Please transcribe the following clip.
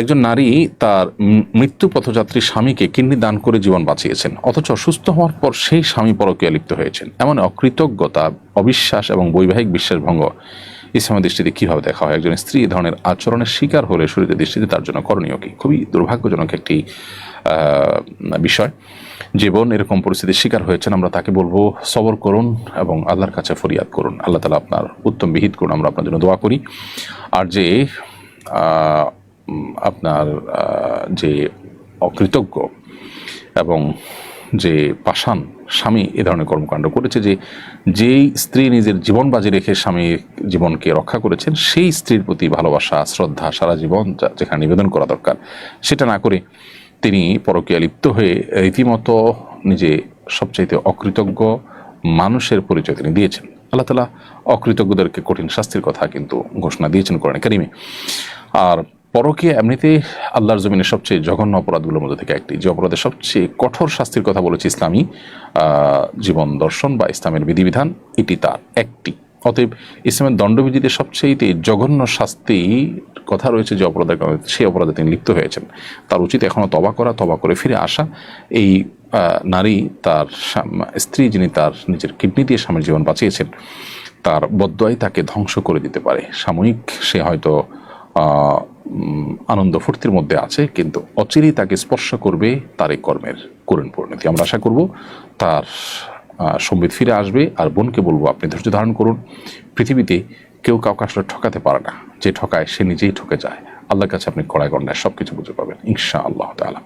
একজন নারী তার মৃত্যু পথযাত্রী স্বামীকে কিডনি দান করে জীবন বাঁচিয়েছেন, অথচ অসুস্থ হওয়ার পর সেই স্বামী পরকীয়া লিপ্ত হয়েছেন। এমন অকৃতজ্ঞতা, অবিশ্বাস এবং বৈবাহিক বিশ্বাস ভঙ্গ, ইসলামের দৃষ্টিতে কীভাবে দেখা হয়? একজন স্ত্রী এই ধরনের আচরণের শিকার হলে শরীরের দৃষ্টিতে তার জন্য করণীয় কি? খুবই দুর্ভাগ্যজনক একটি বিষয়। যে বোন এরকম পরিস্থিতির শিকার হয়েছেন, আমরা তাকে বলব সবর করুন এবং আল্লাহর কাছে ফরিয়াদ করুন। আল্লাহ তালা আপনার উত্তম বিহিত করুন। আমরা আপনার জন্য দোয়া করি। আর যে আপনার যে অকৃতজ্ঞ এবং যে পাষাণ স্বামী এ ধরনের কর্মকাণ্ড করেছে যে যেই স্ত্রী নিজের জীবন বাজি রেখে স্বামীর জীবনকে রক্ষা করেছেন, সেই স্ত্রীর প্রতি ভালোবাসা, শ্রদ্ধা, সারা জীবন যেখানে নিবেদন করা দরকার, সেটা না করে তিনি পরকীয়া লিপ্ত হয়ে রীতিমতো নিজে সবচাইতে অকৃতজ্ঞ মানুষের পরিচয় তিনি দিয়েছেন। আল্লাহ তালা অকৃতজ্ঞদেরকে কঠিন শাস্তির কথা কিন্তু ঘোষণা দিয়েছেন কোরআন কারিমে। আর পরকে এমনিতে আল্লাহর জমিনের সবচেয়ে জঘন্য অপরাধগুলোর মধ্যে থেকে একটি। যে অপরাধের সবচেয়ে কঠোর শাস্তির কথা বলেছে ইসলামী জীবন দর্শন বা ইসলামের বিধিবিধান, এটি তার একটি। অতএব ইসলামের দণ্ডবিধিতে সবচেয়ে জঘন্য শাস্তি কথা রয়েছে যে অপরাধের কারণে সেই অপরাধে তিনি লিপ্ত হয়েছেন। তার উচিত এখনও তবা করা তবা করে ফিরে আসা। এই নারী তার স্ত্রী যিনি তার নিজের কিডনি দিয়ে স্বামীর জীবন বাঁচিয়েছেন, তার বদ্বয় তাকে ধ্বংস করে দিতে পারে। সাময়িক সে হয়তো আনন্দ ফুর্তির মধ্যে আছে, কিন্তু অচিরেই তাকে স্পর্শ করবে তার এই কর্মের করুণ পরিণতি। আমরা আশা করব তার সম্বিত ফিরে আসবে। আর বোনকে বলব, আপনি ধৈর্য ধারণ করুন। পৃথিবীতে কেউ কাউকে আসলে ঠকাতে পারে না। যে ঠকায়, সে নিজেই ঠকে যায়। আল্লাহর কাছে আপনি কড়াই গণ্ডায় সব কিছু বুঝে পাবেন ইনশা আল্লাহ তালা